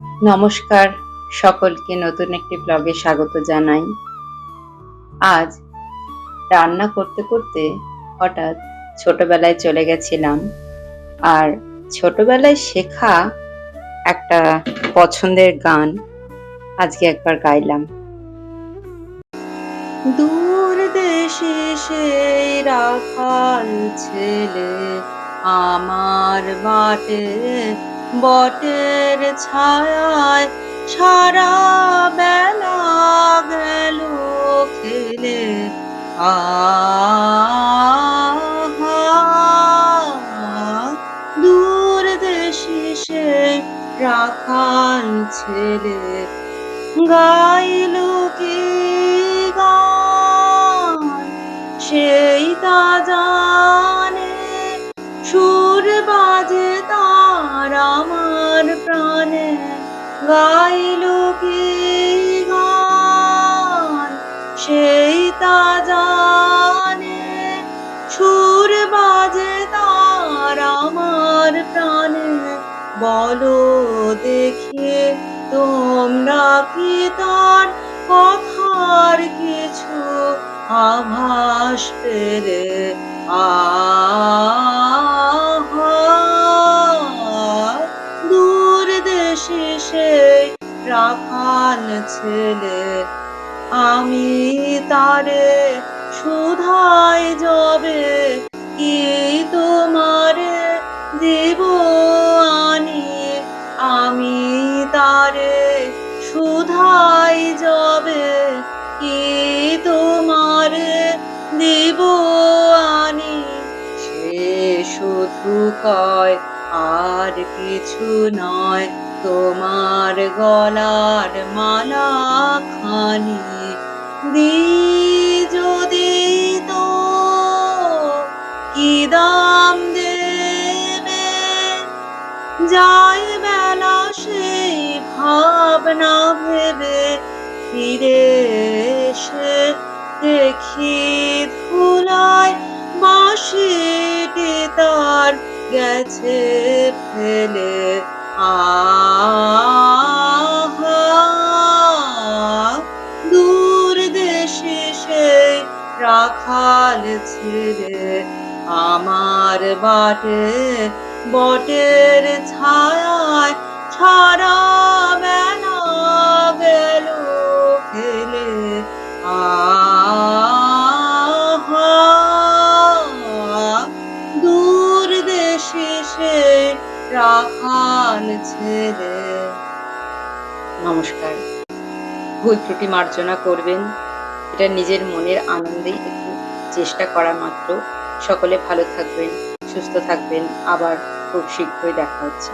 নমস্কার সকলকে নতুন একটি ব্লগে স্বাগত জানাই। আজ রান্না করতে করতে হঠাৎ ছোটবেলায় চলে গেছিলাম। আর ছোটবেলায় শেখা একটা পছন্দের গান আজকে একবার গাইলাম। দূর দেশে সেই রাখাল ছেলে আমার বাটে বটের ছায়ায় সারা বেলা গেল খেলে। দূর দেশে সে রাখাল ছেলে। গাইল কি প্রাণে গাইল কি গান? সেই তা জানে সুর বাজে তার আমার প্রাণে। বলো দেখে তোমরা কি তার কথার কিছু আভাস পেলে? আহা রাখাল ছেলে, আমি তারে সুধাই যাবে, কি তোমারে দেব আনি? আমি তারে সুধাই যাবে, কি তোমারে দেব আনি? সে শুধু কয়, আর কিছু নয় তোমার গলার মালা খানি দি যদি তো কি দাম দেবে? যায় বেলা সেই ভাবনা ভেবে ফিরে এসে দেখি ধুলায় বাঁশিটি তার গেছে ফেলে আহা রাখাল ছেড়ে আমার বাটে, বটের ছাড়া বেলা গেল আহা, দূর দেশে সে রাখাল ছেড়ে। নমস্কার। ভুল ত্রুটি মার্জনা করবেন। এটা নিজের মনের আনন্দে একটু চেষ্টা করা মাত্র। সকলে ভালো থাকবেন, সুস্থ থাকবেন। আবার খুব শীঘ্রই দেখা হচ্ছে।